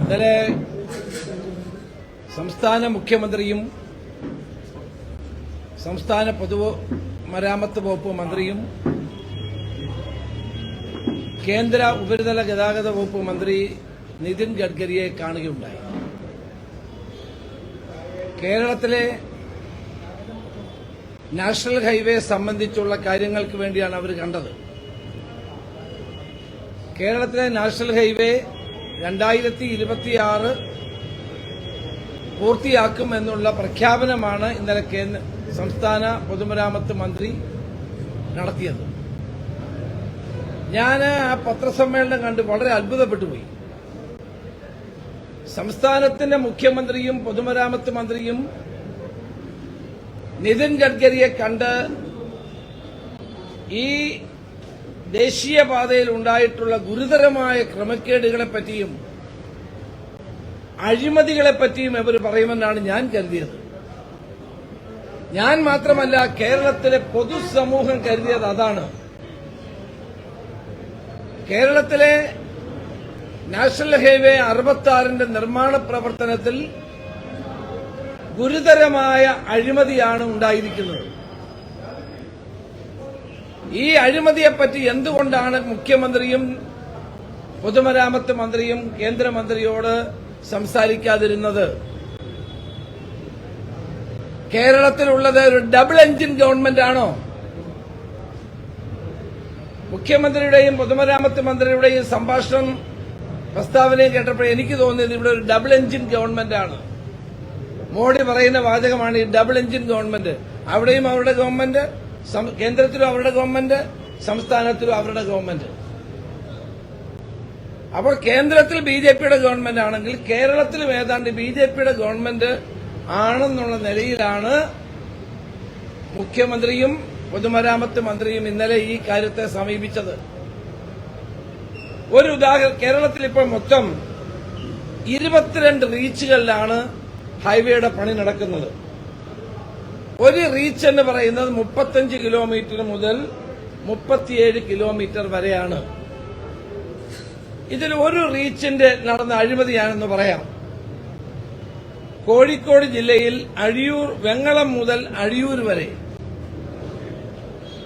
ഇന്നലെ സംസ്ഥാന മുഖ്യമന്ത്രിയും സംസ്ഥാന പൊതുമരാമത്ത് വകുപ്പ് മന്ത്രിയും കേന്ദ്ര ഉപരിതല ഗതാഗത വകുപ്പ് മന്ത്രി നിതിൻ ഗഡ്കരിയെ കാണുകയുണ്ടായി. കേരളത്തിലെ നാഷണൽ ഹൈവേ സംബന്ധിച്ചുള്ള കാര്യങ്ങൾക്ക് വേണ്ടിയാണ് അവർ കണ്ടത്. കേരളത്തിലെ നാഷണൽ ഹൈവേ രണ്ടായിരത്തി ഇരുപത്തിയാറ് പൂർത്തിയാക്കും എന്നുള്ള പ്രഖ്യാപനമാണ് ഇന്നലെ കേന്ദ്ര സംസ്ഥാന പൊതുമരാമത്ത് മന്ത്രി നടത്തിയത്. ഞാൻ ആ പത്രസമ്മേളനം കണ്ട് വളരെ അത്ഭുതപ്പെട്ടുപോയി സംസ്ഥാനത്തിന്റെ മുഖ്യമന്ത്രിയും പൊതുമരാമത്ത് മന്ത്രിയും നിതിൻ ഗഡ്കരിയെ കണ്ട് ഈ ദേശീയപാതയിൽ ഉണ്ടായിട്ടുള്ള ഗുരുതരമായ ക്രമക്കേടുകളെ പറ്റിയും അഴിമതികളെ പറ്റിയും ഇവർ പറയുമെന്നാണ് ഞാൻ കരുതിയത്. ഞാൻ മാത്രമല്ല കേരളത്തിലെ പൊതുസമൂഹം കരുതിയത് അതാണ്. കേരളത്തിലെ നാഷണൽ ഹൈവേ അറുപത്തി നിർമ്മാണ പ്രവർത്തനത്തിൽ ഗുരുതരമായ അഴിമതിയാണ് ഉണ്ടായിരിക്കുന്നത്. ഈ അഴിമതിയെപ്പറ്റി എന്തുകൊണ്ടാണ് മുഖ്യമന്ത്രിയും പൊതുമരാമത്ത് മന്ത്രിയും കേന്ദ്രമന്ത്രിയോട് സംസാരിക്കാതിരുന്നത്? കേരളത്തിലുള്ളത് ഒരു ഡബിൾ എഞ്ചിൻ ഗവൺമെന്റ് ആണോ മുഖ്യമന്ത്രിയുടെയും പൊതുമരാമത്ത് മന്ത്രിയുടെയും സംഭാഷണം പ്രസ്താവനയും കേട്ടപ്പോൾ എനിക്ക് തോന്നിയത് ഇവിടെ ഒരു ഡബിൾ എഞ്ചിൻ ഗവൺമെന്റ് ആണ് മോഡി പറയുന്ന വാചകമാണ് ഈ ഡബിൾ എഞ്ചിൻ ഗവൺമെന്റ്. അവിടെയും അവരുടെ ഗവൺമെന്റ് കേന്ദ്രത്തിലും അവരുടെ ഗവൺമെന്റ് സംസ്ഥാനത്തിലും അവരുടെ ഗവൺമെന്റ്. അപ്പോൾ കേന്ദ്രത്തിൽ ബി ജെ പിയുടെ ഗവൺമെന്റ് ആണെങ്കിൽ കേരളത്തിലും ഏതാണ്ട് ബി ജെ പിയുടെ ഗവൺമെന്റ് ആണെന്നുള്ള നിലയിലാണ് മുഖ്യമന്ത്രിയും പൊതുമരാമത്ത് മന്ത്രിയും ഇന്നലെ ഈ കാര്യത്തെ സമീപിച്ചത്. ഒരു ഉദാഹരണം കേരളത്തിൽ ഇപ്പോൾ മൊത്തം ഇരുപത്തിരണ്ട് റീച്ചുകളിലാണ് ഹൈവേയുടെ പണി നടക്കുന്നത്. ഒരു റീച്ച് എന്ന് പറയുന്നത് മുപ്പത്തഞ്ച് കിലോമീറ്റർ മുതൽ മുപ്പത്തിയേഴ് കിലോമീറ്റർ വരെയാണ്. ഇതിൽ ഒരു റീച്ചിന്റെ നടന്ന അഴിമതിയാണെന്ന് പറയാം. കോഴിക്കോട് ജില്ലയിൽ അഴിയൂർ വെങ്ങളം മുതൽ അഴിയൂർ വരെ.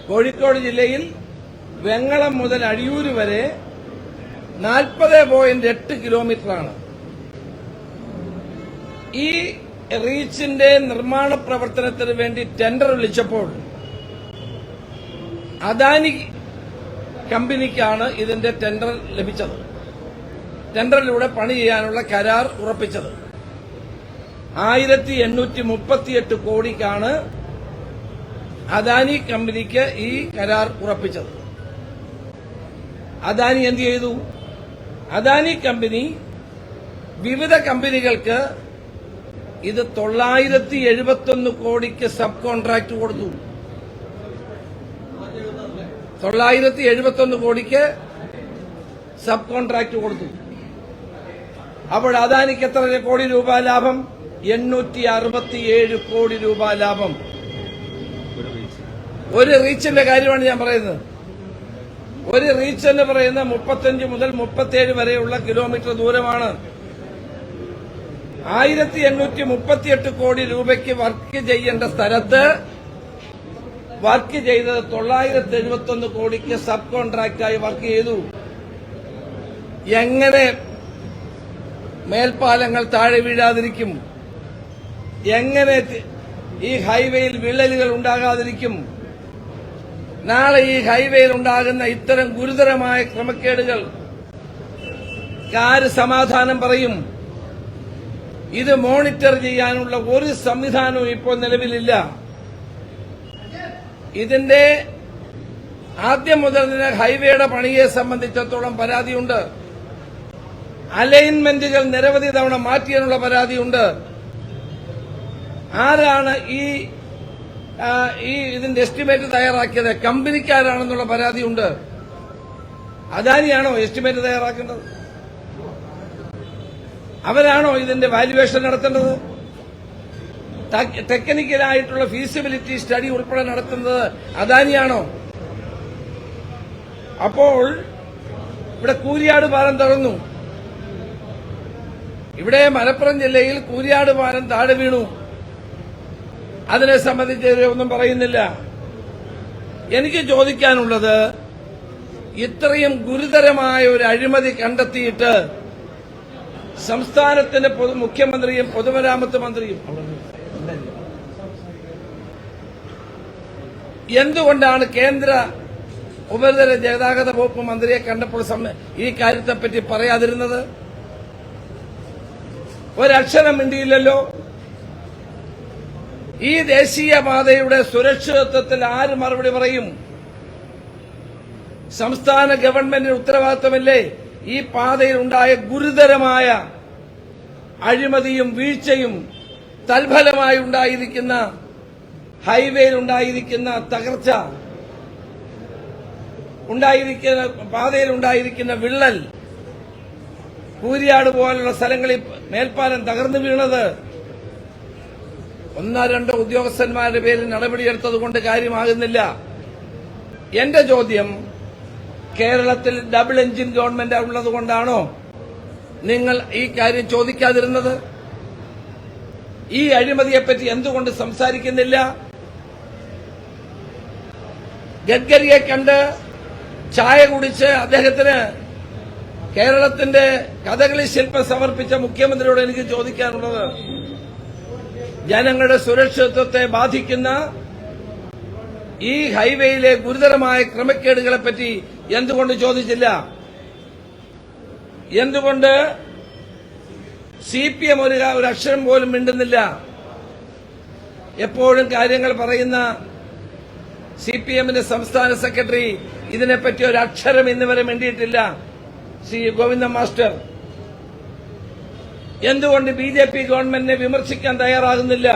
കോഴിക്കോട് ജില്ലയിൽ വെങ്ങളം മുതൽ അഴിയൂർ വരെ നാൽപ്പത് പോയിന്റ് എട്ട് കിലോമീറ്ററാണ് ഈ റീച്ചിന്റെ നിർമ്മാണ പ്രവർത്തനത്തിന് വേണ്ടി ടെൻഡർ വിളിച്ചപ്പോൾ അദാനി കമ്പനിക്കാണ് ഇതിന്റെ ടെൻഡർ ലഭിച്ചത്. ടെൻഡറിലൂടെ പണി ചെയ്യാനുള്ള കരാർ ഉറപ്പിച്ചത്. ആയിരത്തി എണ്ണൂറ്റി മുപ്പത്തിയെട്ട് കോടിക്കാണ് അദാനി കമ്പനിക്ക് ഈ കരാർ ഉറപ്പിച്ചത്. അദാനി എന്ത് ചെയ്തു? അദാനി കമ്പനി വിവിധ കമ്പനികൾക്ക് ഇത് തൊള്ളായിരത്തി എഴുപത്തൊന്ന് കോടിക്ക് സബ് കോൺട്രാക്ട് കൊടുത്തു. തൊള്ളായിരത്തി എഴുപത്തൊന്ന് കോടിക്ക് സബ് കോൺട്രാക്ട് കൊടുത്തു. അപ്പോൾ അദാനിക്ക് എത്ര കോടി രൂപ ലാഭം? എണ്ണൂറ്റി അറുപത്തിയേഴ് കോടി രൂപ ലാഭം. ഒരു റീച്ചിന്റെ കാര്യമാണ് ഞാൻ പറയുന്നത്. ഒരു റീച്ച് എന്ന് പറയുന്ന മുപ്പത്തഞ്ച് മുതൽ മുപ്പത്തിയേഴ് വരെയുള്ള കിലോമീറ്റർ ദൂരമാണ്. ആയിരത്തി എണ്ണൂറ്റി മുപ്പത്തിയെട്ട് കോടി രൂപയ്ക്ക് വർക്ക് ചെയ്യേണ്ട സ്ഥലത്ത് വർക്ക് ചെയ്തത് തൊള്ളായിരത്തി എഴുപത്തൊന്ന് കോടിക്ക് സബ് കോൺട്രാക്റ്റായി വർക്ക് ചെയ്തു. എങ്ങനെ മേൽപ്പാലങ്ങൾ താഴെ വീഴാതിരിക്കും? എങ്ങനെ ഈ ഹൈവേയിൽ വിള്ളലുകൾ ഉണ്ടാകാതിരിക്കും? നാളെ ഈ ഹൈവേയിൽ ഉണ്ടാകുന്ന ഇത്തരം ഗുരുതരമായ ക്രമക്കേടുകൾ ആര് സമാധാനം പറയും. ഇത് മോണിറ്റർ ചെയ്യാനുള്ള ഒരു സംവിധാനവും ഇപ്പോൾ നിലവിലില്ല. ഇതിന്റെ ആദ്യം മുതൽ തന്നെ ഹൈവേയുടെ പണിയെ സംബന്ധിച്ചിടത്തോളം പരാതിയുണ്ട്. അലൈൻമെന്റുകൾ നിരവധി തവണ മാറ്റിയതിനുള്ള പരാതിയുണ്ട്. ആരാണ് ഈ ഈ ഇതിന്റെ എസ്റ്റിമേറ്റ് തയ്യാറാക്കിയത്? കമ്പനിക്കാരാണെന്നുള്ള പരാതിയുണ്ട്. അദാനിയാണോ എസ്റ്റിമേറ്റ് തയ്യാറാക്കേണ്ടത്? അവരാണോ ഇതിന്റെ വാല്യുവേഷൻ നടത്തേണ്ടത്? ടെക്നിക്കലായിട്ടുള്ള ഫീസിബിലിറ്റി സ്റ്റഡി ഉൾപ്പെടെ നടത്തുന്നത് അദാനിയാണോ? അപ്പോൾ ഇവിടെ കൂരിയാട് പാലം തുറന്നു ഇവിടെ മലപ്പുറം ജില്ലയിൽ കൂരിയാട് പാലം താഴെ വീണു. അതിനെ സംബന്ധിച്ച് ഒന്നും പറയുന്നില്ല. എനിക്ക് ചോദിക്കാനുള്ളത് ഇത്രയും ഗുരുതരമായ ഒരു അഴിമതി കണ്ടെത്തിയിട്ട് സംസ്ഥാനത്തിന്റെ പൊതു- മുഖ്യമന്ത്രിയും പൊതുമരാമത്ത് മന്ത്രിയും. എന്തുകൊണ്ടാണ് കേന്ദ്ര ഉപരിതല ഗതാഗത വകുപ്പ് മന്ത്രിയെ കണ്ടപ്പോൾ ഈ കാര്യത്തെപ്പറ്റി പറയാതിരുന്നത്? ഒരക്ഷരം മിണ്ടിയില്ലല്ലോ. ഈ ദേശീയപാതയുടെ സുരക്ഷിതത്വത്തിൽ ആര് മറുപടി പറയും? സംസ്ഥാന ഗവൺമെന്റിന് ഉത്തരവാദിത്തമല്ലേ ഈ പാതയിൽ ഉണ്ടായ ഗുരുതരമായ അഴിമതിയും വീഴ്ചയും തൽഫലമായി ഉണ്ടായിരിക്കുന്ന ഹൈവേയിൽ ഉണ്ടായിരിക്കുന്ന തകർച്ച ഉണ്ടായിരിക്കുന്ന പാതയിൽ ഉണ്ടായിരിക്കുന്ന വിള്ളൽ കൂരിയാട് പോലുള്ള സ്ഥലങ്ങളിൽ മേൽപ്പാലം തകർന്നു വീണത് ഒന്നോ രണ്ടോ ഉദ്യോഗസ്ഥന്മാരുടെ പേരിൽ നടപടിയെടുത്തത് കൊണ്ട് കാര്യമാകുന്നില്ല. എന്റെ ചോദ്യം കേരളത്തിൽ ഡബിൾ എഞ്ചിൻ ഗവൺമെന്റ് ഉള്ളത് കൊണ്ടാണോ നിങ്ങൾ ഈ കാര്യം ചോദിക്കാതിരുന്നത്? ഈ അഴിമതിയെപ്പറ്റി എന്തുകൊണ്ട് സംസാരിക്കുന്നില്ല? ഗഡ്കരിയെ കണ്ട് ചായ കുടിച്ച് അദ്ദേഹത്തിന് കേരളത്തിന്റെ കഥകളി ശില്പം സമർപ്പിച്ച മുഖ്യമന്ത്രിയോട് എനിക്ക് ചോദിക്കാനുള്ളത്. ജനങ്ങളുടെ സുരക്ഷിതത്വത്തെ ബാധിക്കുന്ന ഈ ഹൈവേയിലെ ഗുരുതരമായ ക്രമക്കേടുകളെ പറ്റി എന്തുകൊണ്ട് ചോദിച്ചില്ല? എന്തുകൊണ്ട് സി പി എം ഒരു അക്ഷരം പോലും മിണ്ടുന്നില്ല? എപ്പോഴും കാര്യങ്ങൾ പറയുന്ന സി പി എമ്മിന്റെ സംസ്ഥാന സെക്രട്ടറി ഇതിനെപ്പറ്റി ഒരു അക്ഷരം ഇന്ന് വരെ മിണ്ടിയിട്ടില്ല. ശ്രീ ഗോവിന്ദ മാസ്റ്റർ. എന്തുകൊണ്ട് ബി ജെ പി ഗവൺമെന്റിനെ വിമർശിക്കാൻ തയ്യാറാകുന്നില്ല?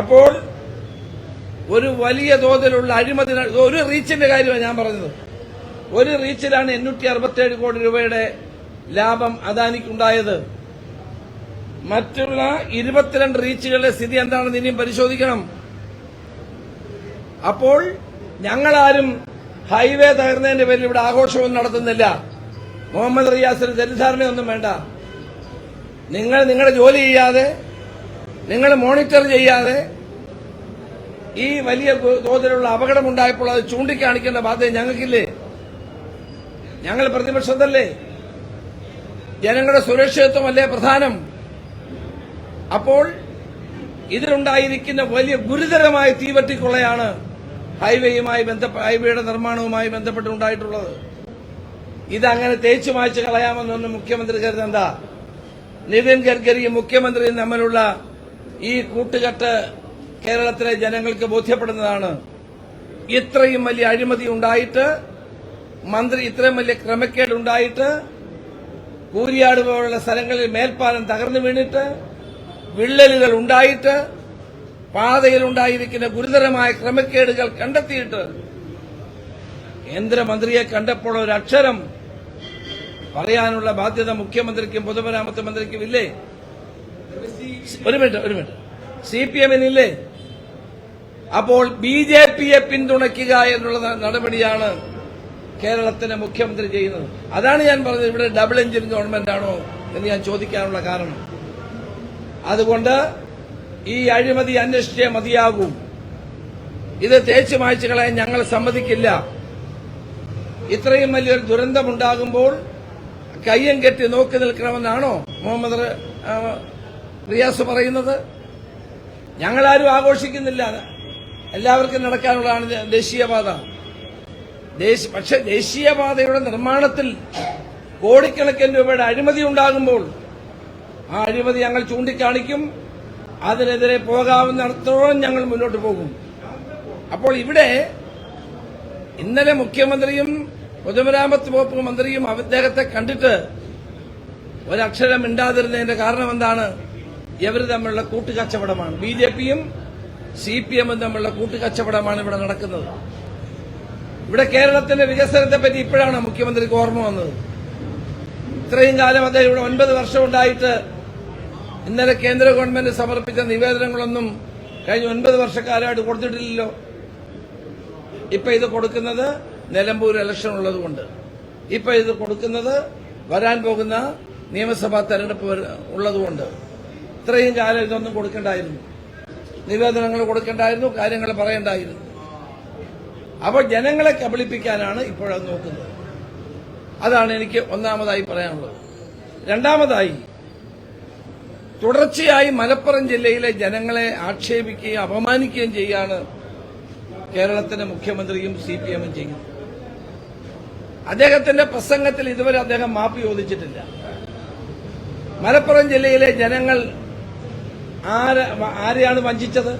അപ്പോൾ ഒരു വലിയ തോതിലുള്ള അഴിമതി ഒരു റീച്ചിന്റെ കാര്യമാണ് ഞാൻ പറഞ്ഞത്. ഒരു റീച്ചിലാണ് എണ്ണൂറ്റി അറുപത്തിയേഴ് കോടി രൂപയുടെ ലാഭം അദാനിക്കുണ്ടായത്. മറ്റുള്ള ഇരുപത്തിരണ്ട് റീച്ചുകളുടെ സ്ഥിതി എന്താണെന്ന് ഇനിയും പരിശോധിക്കണം. അപ്പോൾ ഞങ്ങളാരും ഹൈവേ തകർന്നതിന്റെ പേരിൽ ഇവിടെ ആഘോഷമൊന്നും നടത്തുന്നില്ല. മുഹമ്മദ് റിയാസിന് തെറ്റിദ്ധാരണയൊന്നും വേണ്ട. നിങ്ങൾ നിങ്ങളുടെ ജോലി ചെയ്യാതെ നിങ്ങൾ മോണിറ്റർ ചെയ്യാതെ ഈ വലിയ തോതിലുള്ള അപകടമുണ്ടായപ്പോൾ അത് ചൂണ്ടിക്കാണിക്കേണ്ട ബാധ്യത ഞങ്ങൾക്കില്ലേ? ഞങ്ങൾ പ്രതിപക്ഷത്തല്ലേ? ജനങ്ങളുടെ സുരക്ഷിതത്വമല്ലേ പ്രധാനം? അപ്പോൾ ഇതിലുണ്ടായിരിക്കുന്ന വലിയ ഗുരുതരമായ തീവറ്റിക്കൊള്ളയാണ് ഹൈവേയുമായി ബന്ധപ്പെട്ട ഹൈവേയുടെ നിർമ്മാണവുമായി ബന്ധപ്പെട്ടുണ്ടായിട്ടുള്ളത്. ഇതങ്ങനെ തേച്ചു മായ്ച്ചു കളയാമെന്നൊന്നും മുഖ്യമന്ത്രി കരുതെന്താ നിതിൻ ഗഡ്കരിയും മുഖ്യമന്ത്രിയും തമ്മിലുള്ള ഈ കൂട്ടുകെട്ട് കേരളത്തിലെ ജനങ്ങൾക്ക് ബോധ്യപ്പെടുന്നതാണ്. ഇത്രയും വലിയ അഴിമതി ഉണ്ടായിട്ട് മന്ത്രി ഇത്രയും വലിയ ക്രമക്കേട് ഉണ്ടായിട്ട് കൂരിയാട് പോലുള്ള സ്ഥലങ്ങളിൽ മേൽപ്പാലം തകർന്നു വീണിട്ട് വിള്ളലുകൾ ഉണ്ടായിട്ട് പാതയിൽ ഉണ്ടായിരിക്കുന്ന ഗുരുതരമായ ക്രമക്കേടുകൾ കണ്ടെത്തിയിട്ട് കേന്ദ്രമന്ത്രിയെ കണ്ടപ്പോൾ ഒരു അക്ഷരം പറയാനുള്ള ബാധ്യത മുഖ്യമന്ത്രിക്കും പൊതുമരാമത്ത് മന്ത്രിക്കും ഇല്ലേ? ഒരു മിനിറ്റ് ഒരു മിനിറ്റ്. C P എമ്മിനില്ലേ? അപ്പോൾ ബി ജെ പിയെ പിന്തുണയ്ക്കുക എന്നുള്ള നടപടിയാണ് കേരളത്തിന്റെ മുഖ്യമന്ത്രി ചെയ്യുന്നത്. അതാണ് ഞാൻ പറഞ്ഞത്. ഇവിടെ ഡബിൾ എഞ്ചിൻ ഗവൺമെന്റ് ആണോ എന്ന് ഞാൻ ചോദിക്കാനുള്ള കാരണം. അതുകൊണ്ട് ഈ അഴിമതി അന്വേഷിച്ചേ മതിയാകും. ഇത് തേച്ചു മായ്ച്ചു കളയാൻ ഞങ്ങൾ സമ്മതിക്കില്ല. ഇത്രയും വലിയൊരു ദുരന്തമുണ്ടാകുമ്പോൾ കയ്യം കെട്ടി നോക്കി നിൽക്കണമെന്നാണോ മുഹമ്മദ് റിയാസ് പറയുന്നത്? ഞങ്ങളാരും ആഘോഷിക്കുന്നില്ല. എല്ലാവർക്കും നടക്കാനുള്ളതാണ് ദേശീയപാത. ദേശ- പക്ഷെ ദേശീയപാതയുടെ നിർമ്മാണത്തിൽ കോടിക്കണക്കിന് രൂപയുടെ അഴിമതി ഉണ്ടാകുമ്പോൾ ആ അഴിമതി ഞങ്ങൾ ചൂണ്ടിക്കാണിക്കും. അതിനെതിരെ പോകാവുന്നിടത്തോളം ഞങ്ങൾ മുന്നോട്ട് പോകും. അപ്പോൾ ഇവിടെ ഇന്നലെ മുഖ്യമന്ത്രിയും പൊതുമരാമത്ത് വകുപ്പ് മന്ത്രിയും അദ്ദേഹത്തെ കണ്ടിട്ട് ഒരക്ഷരം മിണ്ടാതിരുന്നതിന്റെ കാരണം എന്താണ്? ഇവർ തമ്മിലുള്ള കൂട്ടുകച്ചവടമാണ്. ബി ജെ പിയും സി പി എമ്മും തമ്മിലുള്ള കൂട്ടുകച്ചവടമാണ് ഇവിടെ നടക്കുന്നത്. ഇവിടെ കേരളത്തിന്റെ വികസനത്തെ പറ്റി ഇപ്പോഴാണ് മുഖ്യമന്ത്രിക്ക് ഓർമ്മ വന്നത്. ഇത്രയും കാലം അദ്ദേഹം ഇവിടെ ഒൻപത് വർഷം ഉണ്ടായിട്ട് ഇന്നലെ കേന്ദ്ര ഗവൺമെന്റ് സമർപ്പിച്ച നിവേദനങ്ങളൊന്നും കഴിഞ്ഞ ഒൻപത് വർഷക്കാലമായിട്ട് കൊടുത്തിട്ടില്ലല്ലോ. ഇപ്പൊ ഇത് കൊടുക്കുന്നത് നിലമ്പൂർ ഇലക്ഷൻ ഉള്ളതുകൊണ്ട്. ഇപ്പൊ ഇത് കൊടുക്കുന്നത് വരാൻ പോകുന്ന നിയമസഭാ തെരഞ്ഞെടുപ്പ് ഉള്ളതുകൊണ്ട്. ഇത്രയും കാലം ഇതൊന്നും കൊടുക്കണ്ടായിരുന്നു. നിവേദനങ്ങൾ കൊടുക്കണ്ടായിരുന്നു കാര്യങ്ങൾ പറയണ്ടായിരുന്നു. അപ്പോൾ ജനങ്ങളെ കബളിപ്പിക്കാനാണ് ഇപ്പോഴത് നോക്കുന്നത്. അതാണ് എനിക്ക് ഒന്നാമതായി പറയാനുള്ളത്. രണ്ടാമതായി തുടർച്ചയായി മലപ്പുറം ജില്ലയിലെ ജനങ്ങളെ ആക്ഷേപിക്കുകയും അപമാനിക്കുകയും ചെയ്യാണ് കേരളത്തിന്റെ മുഖ്യമന്ത്രിയും സി പി എമ്മും ചെയ്യുന്നത്. അദ്ദേഹത്തിന്റെ പ്രസംഗത്തിൽ ഇതുവരെ അദ്ദേഹം മാപ്പ് ചോദിച്ചിട്ടില്ല. മലപ്പുറം ജില്ലയിലെ ജനങ്ങൾ ആരെയാണ് വഞ്ചിച്ചത്?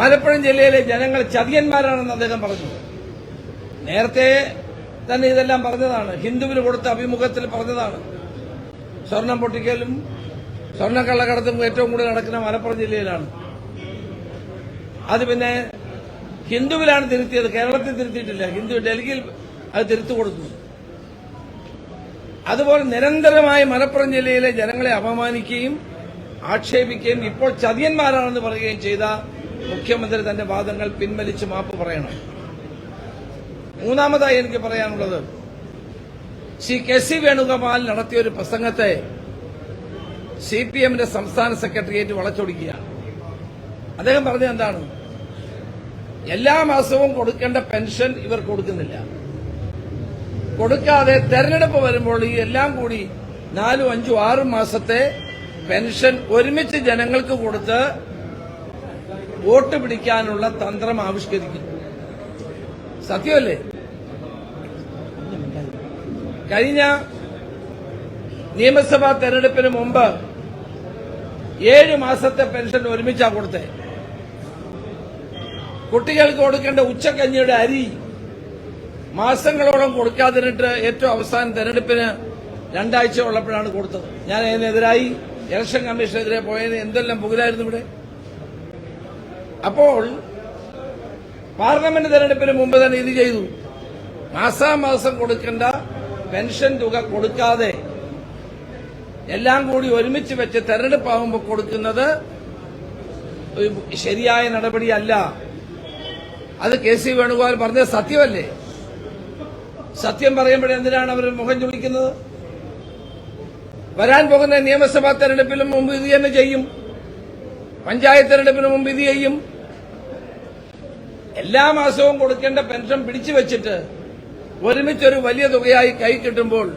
മലപ്പുറം ജില്ലയിലെ ജനങ്ങൾ ചതിയന്മാരാണെന്ന് അദ്ദേഹം പറഞ്ഞു. നേരത്തെ തന്നെ ഇതെല്ലാം പറഞ്ഞതാണ്. ഹിന്ദുവിന് കൊടുത്ത അഭിമുഖത്തിൽ പറഞ്ഞതാണ്. സ്വർണം പൊട്ടിക്കലും സ്വർണക്കള്ളക്കടത്തും ഏറ്റവും കൂടുതൽ നടക്കുന്ന മലപ്പുറം ജില്ലയിലാണ്. അത് പിന്നെ ഹിന്ദുവിലാണ് തിരുത്തിയത്. കേരളത്തിൽ തിരുത്തിയിട്ടില്ല. ഹിന്ദു ഡൽഹിയിൽ അത് തിരുത്തു കൊടുത്തു. അതുപോലെ നിരന്തരമായി മലപ്പുറം ജില്ലയിലെ ജനങ്ങളെ അപമാനിക്കുകയും ആക്ഷേപിക്കുകയും ഇപ്പോൾ ചതിയന്മാരാണെന്ന് പറയുകയും ചെയ്ത മുഖ്യമന്ത്രി തന്റെ വാദങ്ങൾ പിൻവലിച്ച് മാപ്പ് പറയണം. മൂന്നാമതായി എനിക്ക് പറയാനുള്ളത് ശ്രീ കെ സി വേണുഗോപാൽ നടത്തിയ ഒരു പ്രസംഗത്തെ സി പി എമ്മിന്റെ സംസ്ഥാന സെക്രട്ടേറിയറ്റ് വളച്ചൊടിക്കുകയാണ്. അദ്ദേഹം പറഞ്ഞത് എന്താണ്? എല്ലാ മാസവും കൊടുക്കേണ്ട പെൻഷൻ ഇവർ കൊടുക്കുന്നില്ല. കൊടുക്കാതെ തെരഞ്ഞെടുപ്പ് വരുമ്പോൾ ഈ എല്ലാം കൂടി നാലും അഞ്ചും ആറും മാസത്തെ പെൻഷൻ ഒരുമിച്ച് ജനങ്ങൾക്ക് കൊടുത്ത് വോട്ട് പിടിക്കാനുള്ള തന്ത്രം ആവിഷ്കരിക്കുന്നു. സത്യമല്ലേ? കഴിഞ്ഞ നിയമസഭാ തെരഞ്ഞെടുപ്പിന് മുമ്പ് ഏഴ് മാസത്തെ പെൻഷൻ ഒരുമിച്ചാ കൊടുത്തേ. കുട്ടികൾക്ക് കൊടുക്കേണ്ട ഉച്ചക്കഞ്ഞിയുടെ അരി മാസങ്ങളോളം കൊടുക്കാതിരുന്നിട്ട് ഏറ്റവും അവസാനം തെരഞ്ഞെടുപ്പിന് രണ്ടാഴ്ച ഉള്ളപ്പോഴാണ് കൊടുത്തത്. ഞാൻ അതിനെതിരായി ഇലക്ഷൻ കമ്മീഷനെതിരെ പോയതിന് എന്തെല്ലാം പുകലായിരുന്നു ഇവിടെ? അപ്പോൾ പാർലമെന്റ് തെരഞ്ഞെടുപ്പിന് മുമ്പ് തന്നെ ഇത് ചെയ്തു. മാസാമാസം കൊടുക്കേണ്ട പെൻഷൻ തുക കൊടുക്കാതെ എല്ലാം കൂടി ഒരുമിച്ച് വെച്ച് തെരഞ്ഞെടുപ്പാകുമ്പോൾ കൊടുക്കുന്നത് ശരിയായ നടപടിയല്ല. അത് കെ സി വേണുഗോപാൽ പറഞ്ഞത് സത്യമല്ലേ? സത്യം പറയുമ്പോഴെന്തിനാണ് അവർ മുഖം ചുളിക്കുന്നത്? വരാൻ പോകുന്ന നിയമസഭാ തെരഞ്ഞെടുപ്പിലും മുമ്പ് ഇത് തന്നെ ചെയ്യും. പഞ്ചായത്ത് തെരഞ്ഞെടുപ്പിന് മുമ്പ് ഇത് ചെയ്യും. എല്ലാ മാസവും കൊടുക്കേണ്ട പെൻഷൻ പിടിച്ചു വെച്ചിട്ട് ഒരുമിച്ചൊരു വലിയ തുകയായി കൈ കിട്ടുമ്പോൾ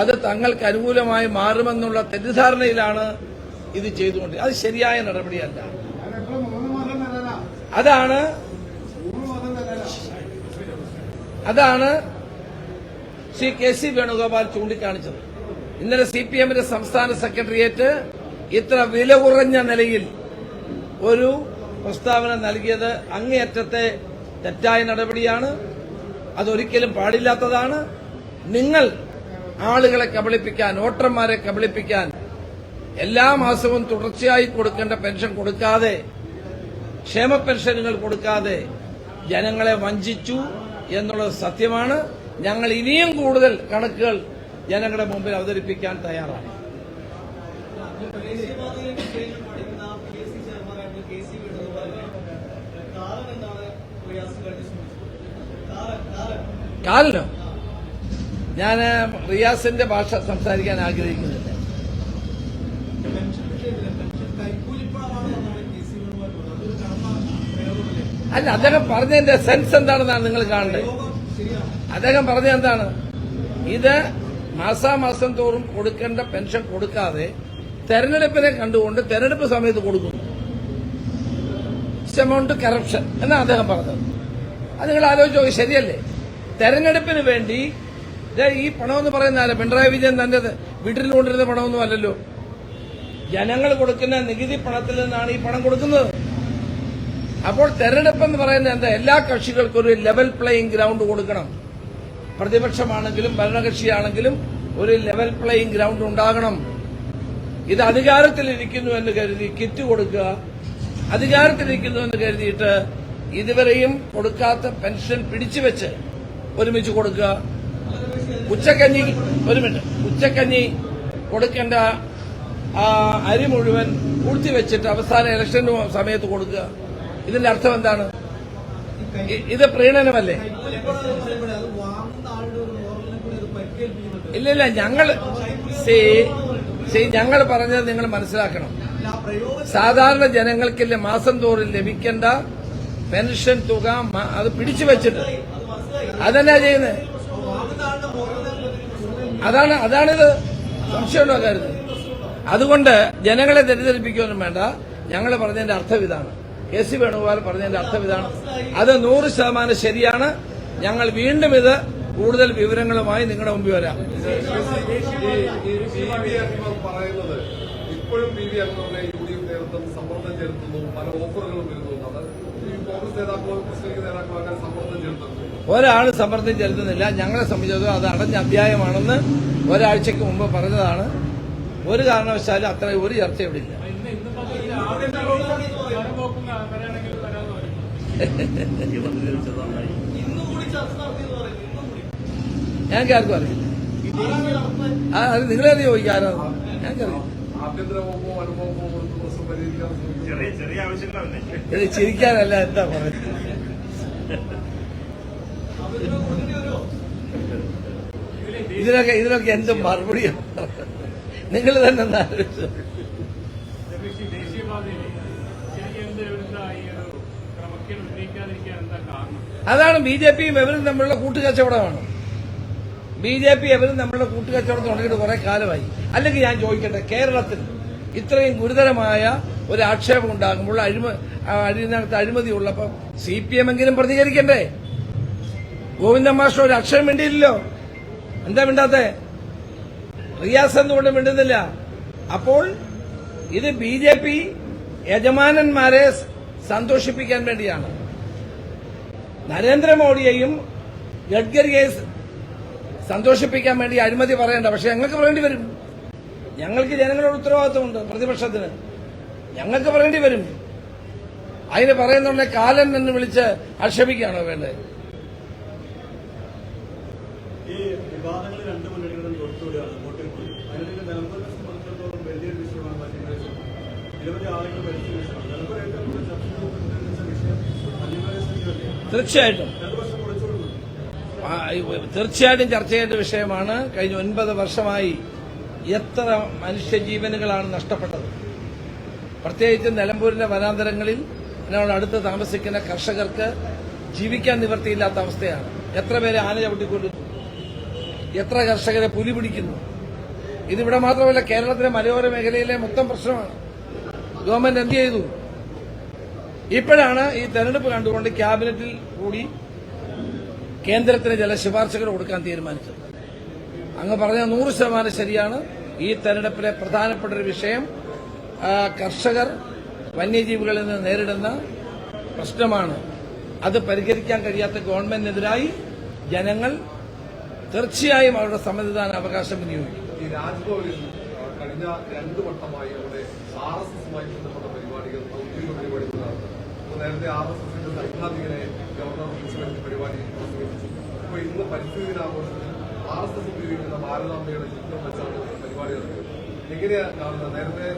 അത് തങ്ങൾക്ക് അനുകൂലമായി മാറുമെന്നുള്ള തെറ്റിദ്ധാരണയിലാണ് ഇത് ചെയ്തുകൊണ്ട് അത് ശരിയായ നടപടിയല്ല. അതാണ് അതാണ് ശ്രീ കെ സി വേണുഗോപാൽ ചൂണ്ടിക്കാണിച്ചത്. ഇന്നലെ സി പി എമ്മിന്റെ സംസ്ഥാന സെക്രട്ടേറിയറ്റ് ഇത്ര വില കുറഞ്ഞ നിലയിൽ ഒരു പ്രസ്താവന നൽകിയത് അങ്ങേയറ്റത്തെ തെറ്റായ നടപടിയാണ്. അതൊരിക്കലും പാടില്ലാത്തതാണ്. നിങ്ങൾ ആളുകളെ കബളിപ്പിക്കാൻ വോട്ടർമാരെ കബളിപ്പിക്കാൻ എല്ലാ മാസവും തുടർച്ചയായി കൊടുക്കേണ്ട പെൻഷൻ കൊടുക്കാതെ ക്ഷേമ പെൻഷനുകൾ കൊടുക്കാതെ ജനങ്ങളെ വഞ്ചിച്ചു എന്നുള്ളത് സത്യമാണ്. ഞങ്ങൾ ഇനിയും കൂടുതൽ കണക്കുകൾ ജനങ്ങളുടെ മുമ്പിൽ അവതരിപ്പിക്കാൻ തയ്യാറാണ്. കാലിനോ? ഞാൻ റിയാസിന്റെ ഭാഷ സംസാരിക്കാൻ ആഗ്രഹിക്കുന്നില്ല. അല്ല അദ്ദേഹം പറഞ്ഞതിന്റെ സെൻസ് എന്താണെന്നാണ് നിങ്ങൾ കാണേണ്ടത്? അദ്ദേഹം പറഞ്ഞത് എന്താണ്? ഇത് മാസാമാസം തോറും കൊടുക്കേണ്ട പെൻഷൻ കൊടുക്കാതെ തെരഞ്ഞെടുപ്പിനെ കണ്ടുകൊണ്ട് തെരഞ്ഞെടുപ്പ് സമയത്ത് കൊടുക്കുന്നു. എമൗണ്ട് കറപ്ഷൻ എന്നാണ് അദ്ദേഹം പറഞ്ഞത്. അത് നിങ്ങൾ ആലോചിച്ച് നോക്കി ശരിയല്ലേ? തെരഞ്ഞെടുപ്പിന് വേണ്ടി ഈ പണമെന്ന് പറയുന്ന ആരാ? പിണറായി വിജയൻ തന്റെ വീട്ടിൽ കൊണ്ടിരുന്ന പണമൊന്നും അല്ലല്ലോ. ജനങ്ങൾ കൊടുക്കുന്ന നികുതി പണത്തിൽ നിന്നാണ് ഈ പണം കൊടുക്കുന്നത്. അപ്പോൾ തെരഞ്ഞെടുപ്പ് എന്ന് പറയുന്നത് എന്താ? എല്ലാ കക്ഷികൾക്കും ഒരു ലെവൽ പ്ലേയിങ് ഗ്രൗണ്ട് കൊടുക്കണം. പ്രതിപക്ഷമാണെങ്കിലും ഭരണകക്ഷിയാണെങ്കിലും ഒരു ലെവൽ പ്ലേയിങ് ഗ്രൗണ്ട് ഉണ്ടാകണം. ഇത് അധികാരത്തിലിരിക്കുന്നു എന്ന് കരുതി കിറ്റ് കൊടുക്കുക. അധികാരത്തിലിരിക്കുന്നു എന്ന് കരുതിയിട്ട് ഇതുവരെയും കൊടുക്കാത്ത പെൻഷൻ പിടിച്ചുവെച്ച് ഒരുമിച്ച് കൊടുക്കുക. ഉച്ചക്കഞ്ഞി ഒരു മിനിറ്റ് ഉച്ചക്കഞ്ഞി കൊടുക്കേണ്ട ആ അരി മുഴുവൻ പൂഴ്ത്തിവെച്ചിട്ട് അവസാന ഇലക്ഷൻ സമയത്ത് കൊടുക്കുക. ഇതിന്റെ അർത്ഥം എന്താണ്? ഇത് പ്രീണനമല്ലേ കൈക്കൂലിപ്പണം എന്ന് പറയുമ്പോഴേ അത് വാങ്ങുന്ന ആളുടെ ഒരു മോറലിനെ കൂടി അത് അടിക്കേൽപ്പിക്കുന്നത് ഇല്ല ഇല്ല ഞങ്ങൾ സേ സേ ഞങ്ങൾ പറഞ്ഞത് നിങ്ങൾ മനസ്സിലാക്കണം. സാധാരണ ജനങ്ങൾക്കില്ല മാസം തോറും ലഭിക്കേണ്ട പെൻഷൻ തുക അത് പിടിച്ചു വെച്ചിട്ട്. അതെന്നാ ചെയ്യുന്നത് അതാണ് അതാണിത്. സംശയമുണ്ടോ കരുത് അതുകൊണ്ട് ജനങ്ങളെ തെറ്റിദ്ധരിപ്പിക്കുകയൊന്നും വേണ്ട. ഞങ്ങൾ പറഞ്ഞതിന്റെ അർത്ഥം ഇതാണ് കെ സി വേണുഗോപാൽ പറഞ്ഞതിന്റെ അർത്ഥം ഇതാണ് അത് നൂറ് ശതമാനം ശരിയാണ്. ഞങ്ങൾ വീണ്ടും ഇത് കൂടുതൽ വിവരങ്ങളുമായി നിങ്ങളുടെ മുമ്പിൽ വരാം ഈ ബി വി പറയുന്നത് ഇപ്പോഴും ബി വി അക്ബറിനെ യു ഡി എഫ് നേതൃത്വം സമ്മർദ്ദം ചെലുത്തുന്നു പല ഓഫറുകളും വരുന്നു എന്നാണ് ഈ കോൺഗ്രസ് നേതാക്കളോ മുസ്ലിം ലീഗ് അങ്ങനെ സമ്മർദ്ദം ചെലുത്തുന്നു ഒരാൾ സമ്മർദ്ദം ചെലുത്തുന്നില്ല ഞങ്ങളെ സംബന്ധിച്ചിടത്തോളം അത് അടഞ്ഞ അധ്യായമാണെന്ന് ഒരാഴ്ചക്ക് മുമ്പ് പറഞ്ഞതാണ് ഒരു കാരണവശാലും അത്ര ഒരു ചർച്ച ഇവിടെ ഇല്ല ഇന്നും കൂടി ചർച്ച നടത്തിയെന്ന് പറയുന്നു ഇന്നും കൂടി ഞങ്ങൾക്ക് ആർക്കും അറിയില്ല അത് നിങ്ങളെ ചോദിക്കാരോ ആരാ ആവശ്യങ്ങളല്ലേ? ചിരിക്കാനല്ല എന്താ പറയുന്നത് ഇതിനൊക്കെ ഇതിനൊക്കെ എന്ത് മറുപടിയാണ് നിങ്ങൾ തന്നെ ഒന്ന് ആലോചിച്ചു. അതാണ് ബി ജെ പിയും എവരും തമ്മിലുള്ള കൂട്ടുകച്ചവടമാണ്. ബി ജെ പി എവരും നമ്മുടെ കൂട്ടുകച്ചവടം തുടങ്ങിയിട്ട് കുറെ കാലമായി. അല്ലെങ്കിൽ ഞാൻ ചോദിക്കട്ടെ കേരളത്തിൽ ഇത്രയും ഗുരുതരമായ ഒരു ആക്ഷേപം ഉണ്ടാകുമ്പോൾ അഴിമ ആ, അഴിനകത്ത് അഴിമതി ഉള്ളപ്പോൾ സി പി എം എങ്കിലും പ്രതികരിക്കണ്ടേ? ഗോവിന്ദൻ മാസ്റ്റർ ഒരു അക്ഷരം വേണ്ടിയില്ലല്ലോ എന്താ മിണ്ടാത്തെ? റിയാസ് എന്തുകൊണ്ട് മിണ്ടുന്നില്ല. അപ്പോൾ ഇത് ബി ജെ പി യജമാനന്മാരെ സന്തോഷിപ്പിക്കാൻ വേണ്ടിയാണ്. നരേന്ദ്രമോദിയെയും ഗഡ്കരിയെ സ- സന്തോഷിപ്പിക്കാൻ വേണ്ടി അഴിമതി പറയണ്ട. പക്ഷെ ഞങ്ങൾക്ക് പറയേണ്ടി വരും. ഞങ്ങൾക്ക് ജനങ്ങളോട് ഉത്തരവാദിത്വമുണ്ട് പ്രതിപക്ഷത്തിന്. ഞങ്ങൾക്ക് പറയേണ്ടി വരും. അതിന് പറയുന്നുണ്ടെ കാലൻ എന്ന് വിളിച്ച് ആക്ഷേപിക്കുകയാണോ വേണ്ടത്? തീർച്ചയായിട്ടും രണ്ടു വർഷം പൊളിച്ചുകൊടുക്കുന്നു ആ, ഈ തീർച്ചയായിട്ടും ചർച്ച ചെയ്യേണ്ട വിഷയമാണ്. കഴിഞ്ഞ ഒൻപത് വർഷമായി എത്ര മനുഷ്യജീവനുകളാണ് നഷ്ടപ്പെട്ടത്. പ്രത്യേകിച്ച് നിലമ്പൂരിന്റെ വനാന്തരങ്ങളിൽ എന്നോട് അടുത്ത് താമസിക്കുന്ന കർഷകർക്ക് ജീവിക്കാൻ നിവൃത്തിയില്ലാത്ത അവസ്ഥയാണ്. എത്ര പേരെ ആന ചവിട്ടിക്കൊല്ലുന്നു? എത്ര കർഷകരെ പുലി പിടിക്കുന്നു? ഇതിവിടെ മാത്രമല്ല കേരളത്തിലെ മലയോര മേഖലയിലെ മൊത്തം പ്രശ്നമാണ്. ഗവൺമെന്റ് എന്ത് ചെയ്തു? ഇപ്പോഴാണ് ഈ തെരഞ്ഞെടുപ്പ് കണ്ടുകൊണ്ട് ക്യാബിനറ്റിൽ കൂടി കേന്ദ്രത്തിന് ചില ശുപാർശകൾ കൊടുക്കാൻ തീരുമാനിച്ചത്. അങ്ങ് പറഞ്ഞ നൂറ് ശതമാനം ശരിയാണ്. ഈ തെരഞ്ഞെടുപ്പിലെ പ്രധാനപ്പെട്ട ഒരു വിഷയം കർഷകർ വന്യജീവികളിൽ നിന്ന് നേരിടുന്ന പ്രശ്നമാണ്. അത് പരിഹരിക്കാൻ കഴിയാത്ത ഗവൺമെന്റിനെതിരായി ജനങ്ങൾ തീർച്ചയായും അവരുടെ സമ്മതിദാന അവകാശം വിനിയോഗിക്കും ഗവർണർ വിളിച്ചു വരുത്തി പരിപാടി അപ്പൊ ഇന്ന് പരിസ്ഥിതി ദിനാഘോഷത്തിൽ ആർ എസ് എസ് ഉപയോഗിക്കുന്ന ഭാരതാംബയുടെ ചിത്രം വെച്ചാണ് പരിപാടി നടത്തിയത് എങ്ങനെയാ കാണുന്നത്? നേരത്തെ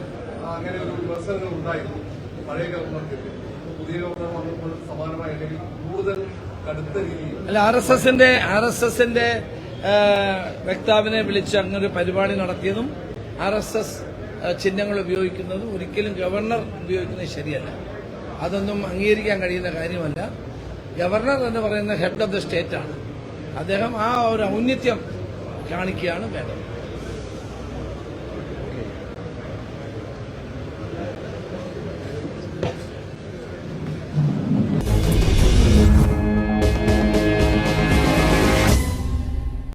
അങ്ങനെ ഒരു വിമർശനങ്ങൾ ഉണ്ടായിരുന്നു. പഴയ ഗവർണർക്കെതിരെ പുതിയ ഗവർണർ വന്നപ്പോൾ സമാനമായ അല്ലെങ്കിൽ കൂടുതൽ കടുത്ത രീതിയിൽ. അല്ല ആർ എസ് എസിന്റെ ആർ എസ് എസിന്റെ വക്താവിനെ വിളിച്ച് അങ്ങനൊരു പരിപാടി നടത്തിയതും ആർ എസ് എസ് ചിഹ്നങ്ങൾ ഉപയോഗിക്കുന്നതും ഒരിക്കലും ഗവർണർ ഉപയോഗിക്കുന്നത് ശരിയല്ല. അതൊന്നും അംഗീകരിക്കാൻ കഴിയുന്ന കാര്യമല്ല. ഗവർണർ എന്ന് പറയുന്ന ഹെഡ് ഓഫ് ദ സ്റ്റേറ്റ് ആണ് അദ്ദേഹം ആ ഒരു ഔന്നിത്യം കാണിക്കുകയാണ് വേണ്ടത്.